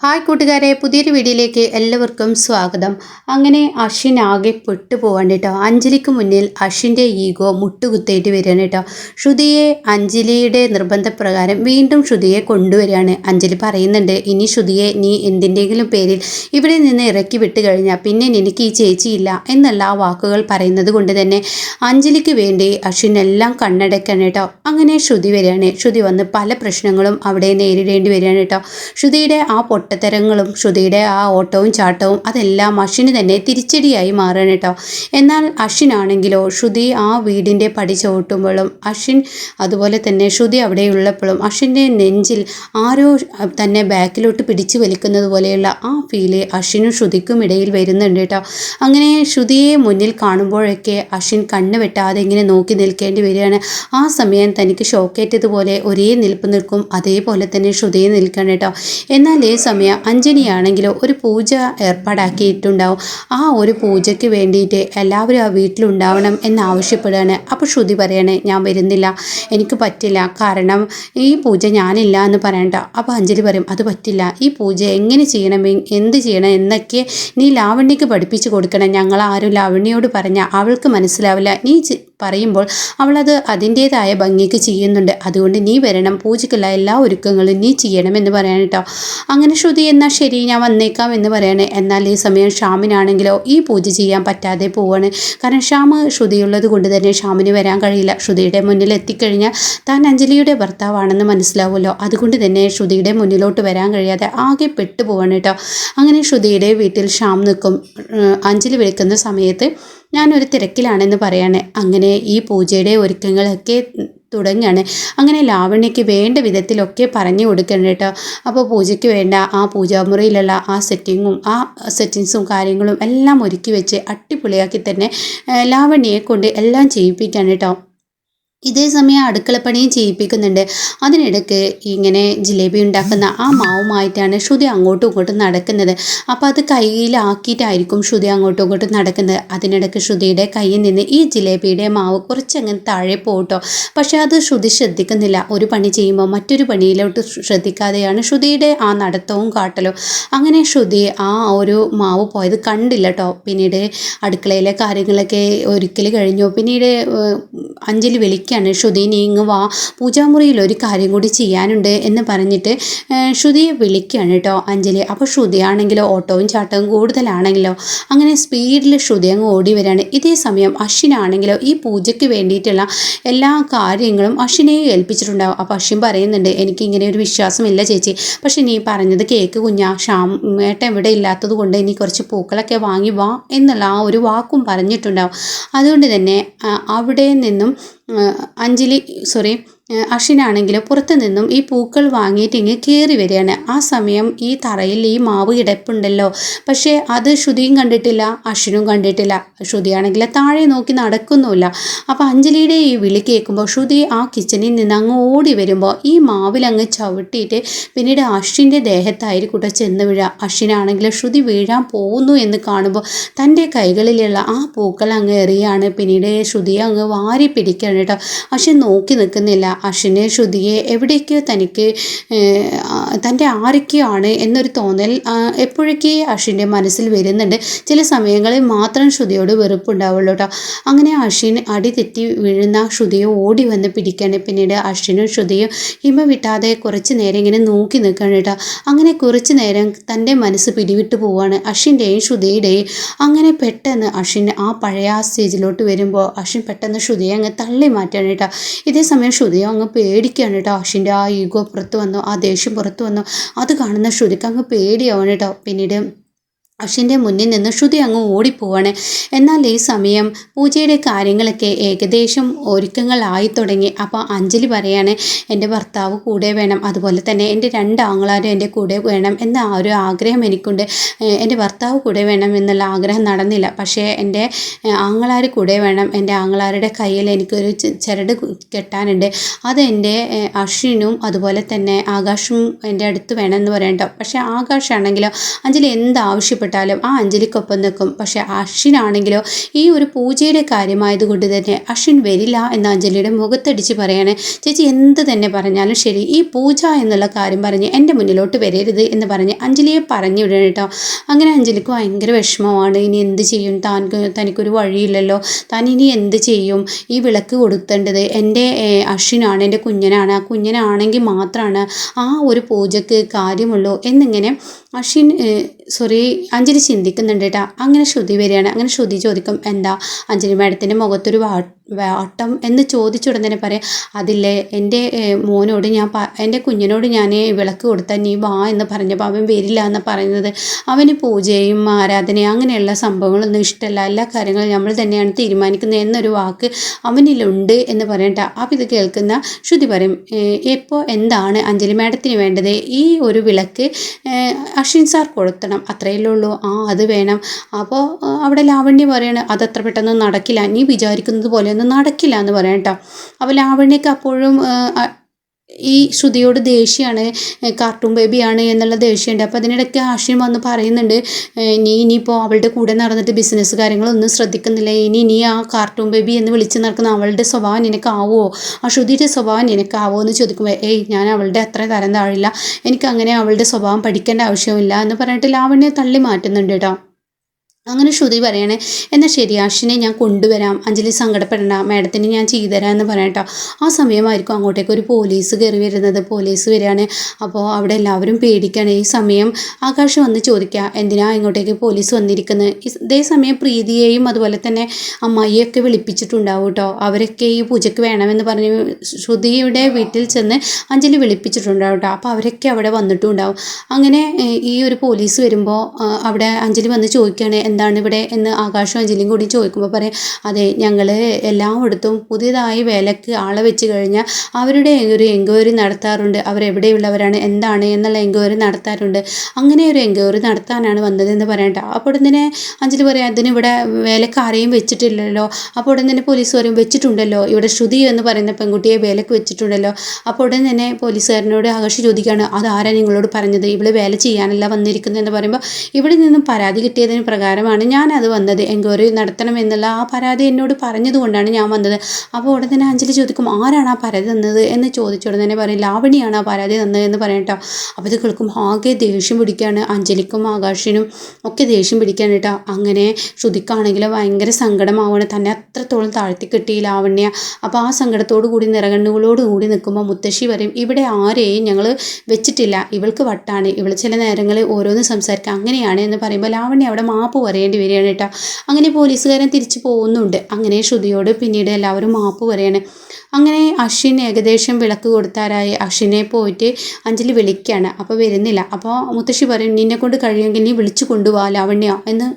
Hi കൂട്ടുകാരെ പുതിയൊരു വീഡിയോയിലേക്ക് എല്ലാവർക്കും സ്വാഗതം. അങ്ങനെ അശ്വിൻ ആകെ പെട്ടുപോവാണ് കേട്ടോ. അഞ്ജലിക്ക് മുന്നിൽ അശ്വിന്റെ ഈഗോ മുട്ടുകുത്തേറ്റ് വരികയാണ് കേട്ടോ. ശ്രുതിയെ അഞ്ജലിയുടെ നിർബന്ധപ്രകാരം വീണ്ടും ശ്രുതിയെ കൊണ്ടുവരികയാണ്. അഞ്ജലി പറയുന്നുണ്ട് ഇനി ശ്രുതിയെ നീ എന്തിന്റെങ്കിലും പേരിൽ ഇവിടെ നിന്ന് ഇറക്കി വിട്ട് കഴിഞ്ഞാൽ പിന്നെ എനിക്ക് ഈ ചേച്ചിയില്ല എന്നല്ല ആ വാക്കുകൾ പറയുന്നത് കൊണ്ട് തന്നെ അഞ്ജലിക്ക് വേണ്ടി അശ്വിൻ എല്ലാം കണ്ണടയ്ക്കാണ് കേട്ടോ. അങ്ങനെ ശ്രുതി വരികയാണ്. ശ്രുതി വന്ന് പല പ്രശ്നങ്ങളും അവിടെ നേരിടേണ്ടി വരികയാണ് കേട്ടോ. ശ്രുതിയുടെ ആ പൊട്ടത്തരങ്ങളും ശ്രുതിയുടെ ആ ഓട്ടവും ചാട്ടവും അതെല്ലാം അശ്വിന് തന്നെ തിരിച്ചടിയായി മാറുകയാണ് കേട്ടോ. എന്നാൽ അശ്വിനാണെങ്കിലോ ശ്രുതി ആ വീടിന്റെ പടി ചവിട്ടുമ്പോഴും അശ്വിൻ അതുപോലെ തന്നെ ശ്രുതി അവിടെയുള്ളപ്പോഴും അശ്വിന്റെ നെഞ്ചിൽ ആരോ തന്നെ ബാക്കിലോട്ട് പിടിച്ചു വലിക്കുന്നത് പോലെയുള്ള ആ ഫീൽ അഷിനും ശ്രുതിക്കും ഇടയിൽ വരുന്നുണ്ട് കേട്ടോ. അങ്ങനെ ശ്രുതിയെ മുന്നിൽ കാണുമ്പോഴൊക്കെ അഷിൻ കണ്ണ് വെട്ടാതെ ഇങ്ങനെ നോക്കി നിൽക്കേണ്ടി വരികയാണ്. ആ സമയം തനിക്ക് ഷോക്കേറ്റതുപോലെ ഒരേ നിൽപ്പ് നിൽക്കും. അതേപോലെ തന്നെ ശ്രുതിയെ നിൽക്കണം കേട്ടോ. എന്നാൽ ഈ സമയം അഞ്ജനിയാണെങ്കിലോ ഒരു പൂജ ഏർപ്പാടാക്കിയിട്ടുണ്ടാവും. ആ ഒരു പൂജയ്ക്ക് വേണ്ടിയിട്ട് എല്ലാവരും ആ വീട്ടിലുണ്ടാവണം എന്നാവശ്യപ്പെടുകയാണ് അപ്പോൾ ശ്രുതി പറയണേ ഞാൻ വരുന്നില്ല. എനിക്ക് പറ്റില്ല. കാരണം ഈ പൂജ ഞാനില്ല എന്ന് പറയണ്ട. അപ്പോൾ അഞ്ജലി പറയും അത് പറ്റില്ല. ഈ പൂജ എങ്ങനെ ചെയ്യണം? എന്ത് ചെയ്യണം? എന്നൊക്കെ നീ ലാവണ്യക്ക് പഠിപ്പിച്ചു കൊടുക്കണം. ഞങ്ങൾ ആരും ലാവണ്യയോട് പറഞ്ഞാൽ അവൾക്ക് മനസ്സിലാവില്ല. നീ പറയുമ്പോൾ അവളത് അതിന്റേതായ ഭംഗിക്ക് ചെയ്യുന്നുണ്ട്. അതുകൊണ്ട് നീ വരണം. പൂജയ്ക്കുള്ള എല്ലാ ഒരുക്കങ്ങളും നീ ചെയ്യണമെന്ന് പറയാൻ കേട്ടോ. അങ്ങനെ ശ്രുതി എന്നാൽ ശരി ഞാൻ വന്നേക്കാം എന്ന് പറയാണ്. എന്നാൽ ഈ സമയം ഷ്യാമിനാണെങ്കിലോ ഈ പൂജ ചെയ്യാൻ പറ്റാതെ പോവാണ്. കാരണം ഷ്യാമ് ശ്രുതിയുള്ളത് കൊണ്ട് തന്നെ ഷ്യാമിന് വരാൻ കഴിയില്ല. ശ്രുതിയുടെ മുന്നിൽ എത്തിക്കഴിഞ്ഞാൽ താൻ അഞ്ജലിയുടെ ഭർത്താവാണെന്ന് മനസ്സിലാവുമല്ലോ. അതുകൊണ്ട് തന്നെ ശ്രുതിയുടെ മുന്നിലോട്ട് വരാൻ കഴിയാതെ ആകെ പെട്ടുപോവാണ് കേട്ടോ. അങ്ങനെ ശ്രുതിയുടെ വീട്ടിൽ ഷ്യാം നിൽക്കും. അഞ്ജലി വിളിക്കുന്ന സമയത്ത് ഞാനൊരു തിരക്കിലാണെന്ന് പറയാണ്. അങ്ങനെ ഈ പൂജയുടെ ഒരുക്കങ്ങളൊക്കെ തുടങ്ങുകയാണ് അങ്ങനെ ലാവണ്യയ്ക്ക് വേണ്ട വിധത്തിലൊക്കെ പറഞ്ഞു കൊടുക്കണം കേട്ടോ. അപ്പോൾ പൂജയ്ക്ക് വേണ്ട ആ പൂജാമുറിയിലുള്ള ആ സെറ്റിങ്ങും ആ സെറ്റിങ്സും കാര്യങ്ങളും എല്ലാം ഒരുക്കി വെച്ച് അടിപൊളിയാക്കി തന്നെ ലാവണ്യയെ കൊണ്ട് എല്ലാം ചെയ്യിപ്പിക്കാൻ കേട്ടോ. ഇതേ സമയം അടുക്കളപ്പണിയും ചെയ്യിപ്പിക്കുന്നുണ്ട്. അതിനിടയ്ക്ക് ഇങ്ങനെ ജിലേബി ഉണ്ടാക്കുന്ന ആ മാവുമായിട്ടാണ് ശ്രുതി അങ്ങോട്ടും ഇങ്ങോട്ടും നടക്കുന്നത്. അപ്പോൾ അത് കയ്യിലാക്കിയിട്ടായിരിക്കും ശ്രുതി അങ്ങോട്ടും ഇങ്ങോട്ടും നടക്കുന്നത്. അതിനിടയ്ക്ക് ശ്രുതിയുടെ കയ്യിൽ നിന്ന് ഈ ജിലേബിയുടെ മാവ് കുറച്ചങ്ങനെ താഴെ പോട്ടോ. പക്ഷേ അത് ശ്രുതി ശ്രദ്ധിക്കുന്നില്ല. ഒരു പണി ചെയ്യുമ്പോൾ മറ്റൊരു പണിയിലോട്ട് ശ്രദ്ധിക്കാതെയാണ് ശ്രുതിയുടെ ആ നടത്തവും കാട്ടലും. അങ്ങനെ ശ്രുതി ആ ഒരു മാവ് പോയത് കണ്ടില്ല കേട്ടോ പിന്നീട് അടുക്കളയിലെ കാര്യങ്ങളൊക്കെ ഒരിക്കൽ കഴിഞ്ഞു. പിന്നീട് അഞ്ജലി അഞ്ജലി വിളിക്കുകയാണ് ശ്രുതി നീ ഇങ്ങ് വാ പൂജാമുറിയിൽ ഒരു കാര്യം കൂടി ചെയ്യാനുണ്ട് എന്ന് പറഞ്ഞിട്ട് ശ്രുതിയെ വിളിക്കുകയാണ് കേട്ടോ അഞ്ജലി അപ്പോൾ ശ്രുതിയാണെങ്കിലോ ഓട്ടവും ചാട്ടവും കൂടുതലാണെങ്കിലോ? അങ്ങനെ സ്പീഡിൽ ശ്രുതി അങ്ങ് ഓടി വരികയാണ്. ഇതേ സമയം അശ്വിനാണെങ്കിലോ ഈ പൂജയ്ക്ക് വേണ്ടിയിട്ടുള്ള എല്ലാ കാര്യങ്ങളും അശ്വിനെ ഏൽപ്പിച്ചിട്ടുണ്ടാവും. അപ്പോൾ അശ്വിൻ പറയുന്നുണ്ട് എനിക്ക് ഇങ്ങനെ ഒരു വിശ്വാസമില്ല ചേച്ചി. പക്ഷെ നീ പറഞ്ഞത് കേക്ക് കുഞ്ഞാ ഷാം ഏട്ടൻ ഇവിടെ ഇല്ലാത്തത് കൊണ്ട് ഇനി കുറച്ച് പൂക്കളൊക്കെ വാങ്ങി വാ എന്നുള്ള ആ ഒരു വാക്കും പറഞ്ഞിട്ടുണ്ടാവും. അതുകൊണ്ട് തന്നെ അവിടെ നിന്നും അഞ്ജലി സോറി അശ്വിനാണെങ്കിൽ പുറത്തു നിന്നും ഈ പൂക്കൾ വാങ്ങിയിട്ട് ഇങ്ങ് കയറി വരികയാണ്. ആ സമയം ഈ തറയിൽ ഈ മാവ് കിടപ്പുണ്ടല്ലോ. പക്ഷേ അത് ശ്രുതിയും കണ്ടിട്ടില്ല അഷിനും കണ്ടിട്ടില്ല. ശ്രുതിയാണെങ്കിൽ താഴെ നോക്കി നടക്കുന്നുമില്ല. അപ്പോൾ അഞ്ജലിയുടെ ഈ വിളി കേൾക്കുമ്പോൾ ശ്രുതി ആ കിച്ചണിൽ നിന്ന് അങ്ങ് ഓടി വരുമ്പോൾ ഈ മാവിൽ അങ്ങ് ചവിട്ടിയിട്ട് പിന്നീട് അഷിന്റെ ദേഹത്തായിരിക്കൂട്ടെ ചെന്ന് വീഴുക അഷിനാണെങ്കിൽ ശ്രുതി വീഴാൻ പോകുന്നു എന്ന് കാണുമ്പോൾ തന്റെ കൈകളിലുള്ള ആ പൂക്കൾ അങ്ങ് എറിയാണ്. പിന്നീട് ശ്രുതിയെ അങ്ങ് വാരി പിടിക്കുകയാണ് കേട്ടോ. അഷിൻ നോക്കി നിൽക്കുന്നില്ല. അശ്വിനെ ശ്രുതിയെ എവിടേക്കോ തനിക്ക് തന്റെ ആരൊക്കെയാണ് എന്നൊരു തോന്നൽ എപ്പോഴൊക്കെ അഷിന്റെ മനസ്സിൽ വരുന്നുണ്ട്. ചില സമയങ്ങളിൽ മാത്രം ശ്രുതിയോട് വെറുപ്പുണ്ടാവുള്ളൂ കേട്ടോ. അങ്ങനെ അഷിൻ അടി തെറ്റി വീഴുന്ന ശ്രുതിയെ ഓടി വന്ന് പിടിക്കുകയാണ് പിന്നീട് അഷിനും ശ്രുതിയും ഹിമ വിട്ടാതെ കുറച്ച് നേരം ഇങ്ങനെ നോക്കി നിൽക്കുകയാണ് കേട്ടോ. അങ്ങനെ കുറച്ച് നേരം തന്റെ മനസ്സ് പിടിവിട്ട് പോവാണ് അഷിന്റെയും ശ്രുതിയുടെയും അങ്ങനെ പെട്ടെന്ന് അഷിൻ ആ പഴയ സ്റ്റേജിലോട്ട് വരുമ്പോൾ അഷിൻ പെട്ടെന്ന് ശ്രുതിയെ അങ്ങ് തള്ളി മാറ്റുകയാണ് കേട്ടോ. ഇതേ സമയം ശ്രുതിയെ അങ്ങ് പേടിക്കുകയാണ് കേട്ടോ. അശ്വിന്റെ ആ ഈഗോ പുറത്ത് വന്നു ആ ദേഷ്യം പുറത്ത് വന്നു. അത് കാണുന്ന ശ്രുതിക്ക് അങ്ങ് പേടിയാവണം കേട്ടോ. പിന്നീട് അശ്വിന്റെ മുന്നിൽ നിന്ന് ശ്രുതി അങ്ങ് ഓടിപ്പോവാണ്. എന്നാൽ ഈ സമയം പൂജയുടെ കാര്യങ്ങളൊക്കെ ഏകദേശം ഒരുക്കങ്ങളായി തുടങ്ങി. അപ്പോൾ അഞ്ജലി പറയാണ് എന്റെ ഭർത്താവ് കൂടെ വേണം. അതുപോലെ തന്നെ എന്റെ രണ്ട് ആങ്ങളാരും എന്റെ കൂടെ വേണം എന്ന ആ ഒരു ആഗ്രഹം എനിക്കുണ്ട്. എന്റെ ഭർത്താവ് കൂടെ വേണം എന്നുള്ള ആഗ്രഹം നടന്നില്ല. പക്ഷേ എന്റെ ആങ്ങളാർ കൂടെ വേണം. എന്റെ ആങ്ങളാരുടെ കയ്യിൽ എനിക്കൊരു ചരട് കെട്ടാനുണ്ട്. അത് എന്റെ അഷിനും അതുപോലെ തന്നെ ആകാശും എന്റെ അടുത്ത് വേണം എന്ന് പറയണ്ടോ? പക്ഷേ ആകാശാണെങ്കിലോ അഞ്ജലി എന്ത് ആവശ്യപ്പെട്ടു നഷ്ടപ്പെട്ടാലും ആ അഞ്ജലിക്കൊപ്പം നിൽക്കും. പക്ഷെ അശ്വിനാണെങ്കിലോ ഈ ഒരു പൂജയുടെ കാര്യമായതുകൊണ്ട് തന്നെ അശ്വിൻ വരില്ല എന്ന് അഞ്ജലിയുടെ മുഖത്തടിച്ച് പറയാണ്. ചേച്ചി എന്ത് തന്നെ പറഞ്ഞാലും ശരി ഈ പൂജ എന്നുള്ള കാര്യം പറഞ്ഞ് എന്റെ മുന്നിലോട്ട് വരരുത് എന്ന് പറഞ്ഞ് അഞ്ജലിയെ പറഞ്ഞു വിടണം കേട്ടോ. അങ്ങനെ അഞ്ജലിക്ക് ഭയങ്കര വിഷമമാണ്. ഇനി എന്ത് ചെയ്യും? താൻ തനിക്കൊരു വഴിയില്ലല്ലോ. താൻ ഇനി എന്ത് ചെയ്യും? ഈ വിളക്ക് കൊടുത്തേണ്ടത് എന്റെ അഷിനാണ് എന്റെ കുഞ്ഞനാണ്. ആ കുഞ്ഞനാണെങ്കിൽ മാത്രമാണ് ആ ഒരു പൂജക്ക് കാര്യമുള്ളൂ എന്നിങ്ങനെ അശ്വിൻ സോറി അഞ്ജലി ചിന്തിക്കുന്നുണ്ട് കേട്ടോ അങ്ങനെ ശ്രുതി വരികയാണ്. അങ്ങനെ ശ്രുതി ചോദിക്കും എന്താ അഞ്ജലി മാഡത്തിന്റെ മുഖത്തൊരു വാട്ടം എന്ന് ചോദിച്ചുടൻ തന്നെ പറയാം അതില്ലേ എന്റെ മോനോട് ഞാൻ എന്റെ കുഞ്ഞിനോട് ഞാൻ വിളക്ക് കൊടുത്താൽ നീ വാ എന്ന് പറഞ്ഞപ്പോൾ അവൻ വരില്ല എന്ന് പറയുന്നത് അവന് പൂജയും ആരാധനയും അങ്ങനെയുള്ള സംഭവങ്ങളൊന്നും ഇഷ്ടമല്ല. എല്ലാ കാര്യങ്ങളും നമ്മൾ തന്നെയാണ് തീരുമാനിക്കുന്നത് എന്നൊരു വാക്ക് അവനിലുണ്ട് എന്ന് പറയണ്ട അപ്പം ഇത് കേൾക്കുന്ന ശ്രുതി പറയും ഇപ്പോൾ എന്താണ് അഞ്ജലി മാഡത്തിന് വേണ്ടത്? ഈ ഒരു വിളക്ക് അശ്വിൻ സാർ കൊടുത്തണം അത്രയല്ലേ ഉള്ളൂ. ആ അത് വേണം. അപ്പോൾ അവിടെ ലാവണ്യ പറയണം അതത്ര പെട്ടെന്ന് നടക്കില്ല. നീ വിചാരിക്കുന്നത് പോലെയൊന്നും നടക്കില്ല എന്ന് പറയാം കേട്ടോ. അപ്പോൾ ലാവണ്യൊക്കെ അപ്പോഴും ഈ ശ്രുതിയോട് ദേഷ്യമാണ് കാർട്ടൂൺ ബേബിയാണ് എന്നുള്ള ദേഷ്യമുണ്ട്. അപ്പോൾ അതിനിടയ്ക്ക് ആശയം വന്ന് പറയുന്നുണ്ട് നീ ഇനിയിപ്പോൾ അവളുടെ കൂടെ നടന്നിട്ട് ബിസിനസ് കാര്യങ്ങളൊന്നും ശ്രദ്ധിക്കുന്നില്ല. ഇനി നീ ആ കാർട്ടൂൺ ബേബി എന്ന് വിളിച്ച് നടക്കുന്ന അവളുടെ സ്വഭാവം നിനക്കാവോ? ആ ശ്രുതിയുടെ സ്വഭാവം നിനക്കാവോ എന്ന് ചോദിക്കുമ്പോൾ ഏയ് ഞാൻ അവളുടെ അത്ര തരം താഴില്ല. എനിക്ക് അങ്ങനെ അവളുടെ സ്വഭാവം പഠിക്കേണ്ട ആവശ്യമില്ല എന്ന് പറഞ്ഞിട്ട് ലാവണ്യെ തള്ളി മാറ്റുന്നുണ്ട് കേട്ടോ. അങ്ങനെ ശ്രുതി പറയണേ എന്നാൽ ശരി അശ്വിനെ ഞാൻ കൊണ്ടുവരാം. അഞ്ജലി സങ്കടപ്പെടണ്ട. മാഡത്തിന് ഞാൻ ചെയ്തുതരാം എന്ന് പറയട്ടോ ആ സമയമായിരിക്കും അങ്ങോട്ടേക്ക് ഒരു പോലീസ് കയറി വരുന്നത്. പോലീസ് വരികയാണ്. അപ്പോൾ അവിടെ എല്ലാവരും പേടിക്കുകയാണ്. ഈ സമയം ആകാശ് വന്ന് ചോദിക്കുക എന്തിനാ ഇങ്ങോട്ടേക്ക് പോലീസ് വന്നിരിക്കുന്നത്? ഇതേ സമയം പ്രീതിയെയും അതുപോലെ തന്നെ അമ്മായിയൊക്കെ വിളിപ്പിച്ചിട്ടുണ്ടാവും കേട്ടോ. അവരൊക്കെ ഈ പൂജയ്ക്ക് വേണമെന്ന് പറഞ്ഞ് ശ്രുതിയുടെ വീട്ടിൽ ചെന്ന് അഞ്ജലി വിളിപ്പിച്ചിട്ടുണ്ടാവും കേട്ടോ. അപ്പോൾ അവരൊക്കെ അവിടെ വന്നിട്ടുണ്ടാവും. അങ്ങനെ ഈ ഒരു പോലീസ് വരുമ്പോൾ അവിടെ അഞ്ജലി വന്ന് ചോദിക്കുകയാണ് എന്താണ് ഇവിടെ എന്ന് ആകാശവും അഞ്ജലിയും കൂടി ചോദിക്കുമ്പോൾ പറയും അതെ ഞങ്ങൾ എല്ലായിടത്തും പുതിയതായി വേലക്ക് ആളെ വെച്ച് കഴിഞ്ഞാൽ അവരുടെ ഒരു എൻക്വയറി നടത്താറുണ്ട്. അവരെവിടെയുള്ളവരാണ്? എന്താണ്? എന്നുള്ള എൻക്വയറി നടത്താറുണ്ട്. അങ്ങനെ ഒരു എൻക്വയറി നടത്താനാണ് വന്നതെന്ന് പറയണ്ട അപ്പോൾ ഉടനെ അഞ്ജലി പറയാം അതിന് ഇവിടെ വേലക്ക് ആരെയും വെച്ചിട്ടില്ലല്ലോ. അപ്പോൾ ഉടൻ തന്നെ പോലീസ് പറയും വെച്ചിട്ടുണ്ടല്ലോ. ഇവിടെ ശ്രുതി എന്ന് പറയുന്ന പെൺകുട്ടിയെ വേലക്ക് വെച്ചിട്ടുണ്ടല്ലോ. അപ്പോൾ ഉടൻ തന്നെ പോലീസുകാരനോട് ആകർഷി ചോദിക്കുകയാണ് അതാരാ നിങ്ങളോട് പറഞ്ഞത്? ഇവിടെ വേല ചെയ്യാനല്ല വന്നിരിക്കുന്നത് എന്ന് പറയുമ്പോൾ ഇവിടെ നിന്നും പരാതി കിട്ടിയതിന് പ്രകാരമാണ് ഞാൻ ഞാനത് വന്നത്. എൻക്വയറി നടത്തണമെന്നുള്ള ആ പരാതി എന്നോട് പറഞ്ഞതുകൊണ്ടാണ് ഞാൻ വന്നത്. അപ്പോൾ ഉടൻ തന്നെ അഞ്ജലി ചോദിക്കും ആരാണ് ആ പരാതി തന്നത്? എന്ന് ചോദിച്ചുടൻ തന്നെ പറയും ലാവണിയാണ് ആ പരാതി തന്നത് എന്ന് പറയട്ടോ അപ്പോൾ ഇത് കേൾക്കും ആകെ ദേഷ്യം പിടിക്കുകയാണ് അഞ്ജലിക്കും ആകാശിനും ഒക്കെ ദേഷ്യം പിടിക്കാൻ കേട്ടോ. അങ്ങനെ ശ്രുതിക്കാണെങ്കിൽ ഭയങ്കര സങ്കടമാവുകയാണ് തന്നെ അത്രത്തോളം താഴ്ത്തി കിട്ടി ലാവണ്യ. അപ്പോൾ ആ സങ്കടത്തോടു കൂടി നിറകണ്ണുകളോട് കൂടി നിൽക്കുമ്പോൾ മുത്തശ്ശി പറയും ഇവിടെ ആരെയും ഞങ്ങൾ വെച്ചിട്ടില്ല. ഇവൾക്ക് വട്ടാണ്. ഇവൾ ചില നേരങ്ങളിൽ ഓരോന്ന് സംസാരിക്കുക അങ്ങനെയാണ് എന്ന് പറയുമ്പോൾ ലാവണ്യ അവിടെ മാപ്പ് പറയേണ്ടി വരികയാണ് കേട്ടോ. അങ്ങനെ പോലീസുകാരൻ തിരിച്ചു പോകുന്നുണ്ട്. അങ്ങനെ ശ്രുതിയോട് പിന്നീട് എല്ലാവരും മാപ്പ് പറയാണ്. അങ്ങനെ അശ്വിൻ ഏകദേശം വിളക്ക് കൊടുത്താരായി. അശ്വിനെ പോയിട്ട് അഞ്ജലി വിളിക്കുകയാണ് അപ്പോൾ വരുന്നില്ല. അപ്പോൾ മുത്തശ്ശി പറയും നിന്നെ കൊണ്ട് കഴിയുമെങ്കിൽ നീ വിളിച്ചു കൊണ്ടുപോകാം ലാവണ്യ എന്ന്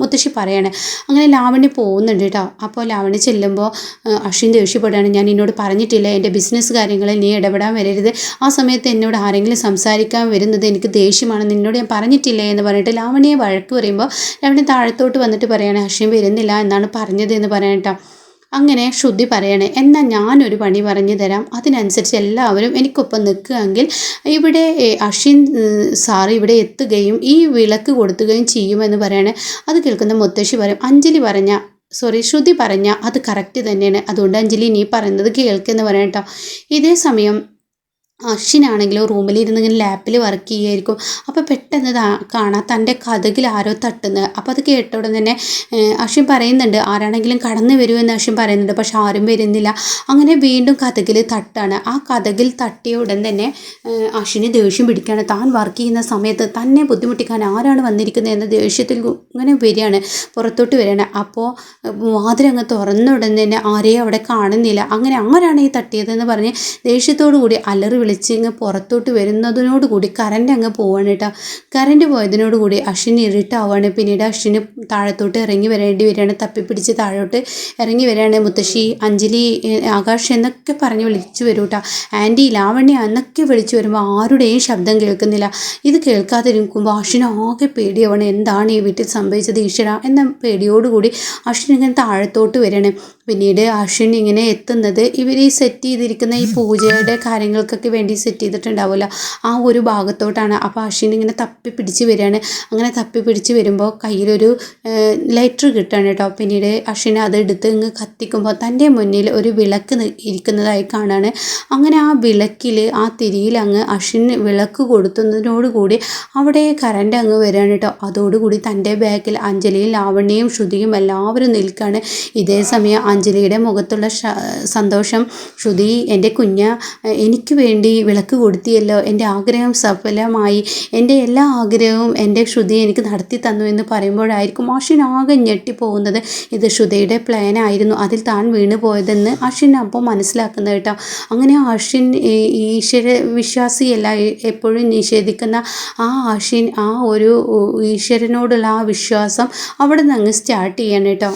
മുത്തശ്ശി പറയാണ് അങ്ങനെ ലാവണ്യ പോകുന്നുണ്ട് കേട്ടോ അപ്പോൾ ലാവണ്യ ചെല്ലുമ്പോൾ അശ്വിൻ ദേഷ്യപ്പെടുകയാണ്. ഞാൻ എന്നോട് പറഞ്ഞിട്ടില്ല എന്റെ ബിസിനസ് കാര്യങ്ങളിൽ നീ ഇടപെടാൻ വരരുത്. ആ സമയത്ത് എന്നോട് ആരെങ്കിലും സംസാരിക്കാൻ വരുന്നത് എനിക്ക് ദേഷ്യമാണ്. നിന്നോട് ഞാൻ പറഞ്ഞിട്ടില്ല എന്ന് പറഞ്ഞിട്ട് ലാവണ്യെ വഴക്ക് പറയുമ്പോൾ ലാവണ്യ താഴത്തോട്ട് വന്നിട്ട് പറയാണ് അശ്വിൻ വരുന്നില്ല എന്നാണ് പറഞ്ഞത് എന്ന് പറയാൻ കേട്ടോ അങ്ങനെ ശ്രുതി പറയണേ എന്നാൽ ഞാനൊരു പണി പറഞ്ഞു തരാം. അതിനനുസരിച്ച് എല്ലാവരും എനിക്കൊപ്പം നിൽക്കുകയെങ്കിൽ ഇവിടെ അഷിൻ സാർ ഇവിടെ എത്തുകയും ഈ വിളക്ക് കൊടുത്തുകയും ചെയ്യുമെന്ന് പറയണേ. അത് കേൾക്കുന്ന മുത്തശ്ശി പറയും അഞ്ജലി പറഞ്ഞ സോറി ശ്രുതി പറഞ്ഞ അത് കറക്റ്റ് തന്നെയാണ്. അതുകൊണ്ട് അഞ്ജലി നീ പറയുന്നത് കേൾക്കെന്ന് പറയട്ടോ ഇതേ സമയം അശ്വിനാണെങ്കിലോ റൂമിലിരുന്ന് ഇങ്ങനെ ലാപ്പിൽ വർക്ക് ചെയ്യുമായിരിക്കും അപ്പോൾ പെട്ടെന്ന് കാണാം തന്റെ കഥകിൽ ആരോ തട്ടുന്നത് അപ്പോൾ അത് കേട്ട ഉടൻ തന്നെ അശ്വിൻ പറയുന്നുണ്ട് ആരാണെങ്കിലും കടന്നു വരുമെന്ന് അശ്വിൻ പറയുന്നുണ്ട് പക്ഷെ ആരും വരുന്നില്ല. അങ്ങനെ വീണ്ടും കഥകിൽ തട്ടാണ്. ആ കഥകിൽ തട്ടിയ ഉടൻ തന്നെ അശ്വിന് ദേഷ്യം പിടിക്കുകയാണ് താൻ വർക്ക് ചെയ്യുന്ന സമയത്ത് തന്നെ ബുദ്ധിമുട്ടിക്കാൻ ആരാണ് വന്നിരിക്കുന്നത് എന്ന ദേഷ്യത്തിൽ ഇങ്ങനെ വരികയാണ് പുറത്തോട്ട് വരികയാണ്. അപ്പോൾ വാതിലങ്ങ് തുറന്ന ഉടൻ തന്നെ ആരെയും അവിടെ കാണുന്നില്ല. അങ്ങനെ ആരാണ് ഈ തട്ടിയതെന്ന് പറഞ്ഞ് ദേഷ്യത്തോടു കൂടി അലറി ഇങ്ങ് പുറത്തോട്ട് വരുന്നതിനോട് കൂടി കറണ്ട് അങ്ങ് പോവാണ് കേട്ടോ. കറണ്ട് പോയതിനോട് കൂടി അശ്വിന് ഇരുട്ടാവാണ്. പിന്നീട് അശ്വിന് താഴത്തോട്ട് ഇറങ്ങി വരേണ്ടി വരികയാണ്. തപ്പിപ്പിടിച്ച് താഴോട്ട് ഇറങ്ങി വരികയാണ് മുത്തശ്ശി. അഞ്ജലി ആകാശ് എന്നൊക്കെ പറഞ്ഞ് വിളിച്ചു വരും കേട്ടോ. ആന്റി ലാവണ്യ എന്നൊക്കെ വിളിച്ചു വരുമ്പോൾ ആരുടെയും ശബ്ദം കേൾക്കുന്നില്ല. ഇത് കേൾക്കാതിരിക്കുമ്പോൾ അശ്വിന് ആകെ പേടിയാവണം. എന്താണ് ഈ വീട്ടിൽ സംഭവിച്ചത് ഈശ്വര? എന്ന പേടിയോടുകൂടി അശ്വിൻ ഇങ്ങനെ താഴത്തോട്ട് വരികയാണ്. പിന്നീട് അശ്വിൻ ഇങ്ങനെ എത്തുന്നത് ഇവർ ഈ സെറ്റ് ചെയ്തിരിക്കുന്ന ഈ പൂജയുടെ കാര്യങ്ങൾക്കൊക്കെ വേണ്ടി സെറ്റ് ചെയ്തിട്ടുണ്ടാവില്ല ആ ഒരു ഭാഗത്തോട്ടാണ്. അപ്പോൾ അശ്വിൻ ഇങ്ങനെ തപ്പി പിടിച്ച് വരികയാണ്. അങ്ങനെ തപ്പി പിടിച്ച് വരുമ്പോൾ കയ്യിലൊരു ലൈറ്റർ കിട്ടുകയാണ് കേട്ടോ. പിന്നീട് അശ്വിൻ അത് എടുത്ത് ഇങ്ങ് കത്തിക്കുമ്പോൾ തന്റെ മുന്നിൽ ഒരു വിളക്ക് ഇരിക്കുന്നതായി കാണാണ്. അങ്ങനെ ആ വിളക്കിൽ ആ തിരിയിൽ അങ്ങ് അശ്വിൻ വിളക്ക് കൊടുത്തതിനോടുകൂടി അവിടെ കറണ്ട് അങ്ങ് വരികയാണ് കേട്ടോ. അതോടുകൂടി തന്റെ ബാഗിൽ അഞ്ജലിയും ലാവണ്യയും ശ്രുതിയും എല്ലാവരും നിൽക്കുകയാണ്. ഇതേ സമയം അഞ്ജലിയുടെ മുഖത്തുള്ള സന്തോഷം. ശ്രുതി എന്റെ കുഞ്ഞ എനിക്ക് വേണ്ടി വിളക്ക് കൊടുത്തിയല്ലോ. എന്റെ ആഗ്രഹം സഫലമായി. എന്റെ എല്ലാ ആഗ്രഹവും എന്റെ ശ്രുതി എനിക്ക് നടത്തി തന്നു എന്ന് പറയുമ്പോഴായിരിക്കും അഷിൻ ആകെ ഞെട്ടിപ്പോകുന്നത്. ഇത് ശ്രുതിയുടെ പ്ലാൻ ആയിരുന്നു. അതിൽ താൻ വീണു പോയതെന്ന് അശ്വിൻ അപ്പോൾ മനസ്സിലാക്കുന്നത് കേട്ടോ. അങ്ങനെ ഈ ഈശ്വര വിശ്വാസിയല്ല. എപ്പോഴും നിഷേധിക്കുന്ന ആ അശ്വിൻ ആ ഒരു ഈശ്വരനോടുള്ള ആ വിശ്വാസം അവിടെ നിന്ന് അങ്ങ് സ്റ്റാർട്ട് ചെയ്യണം കേട്ടോ.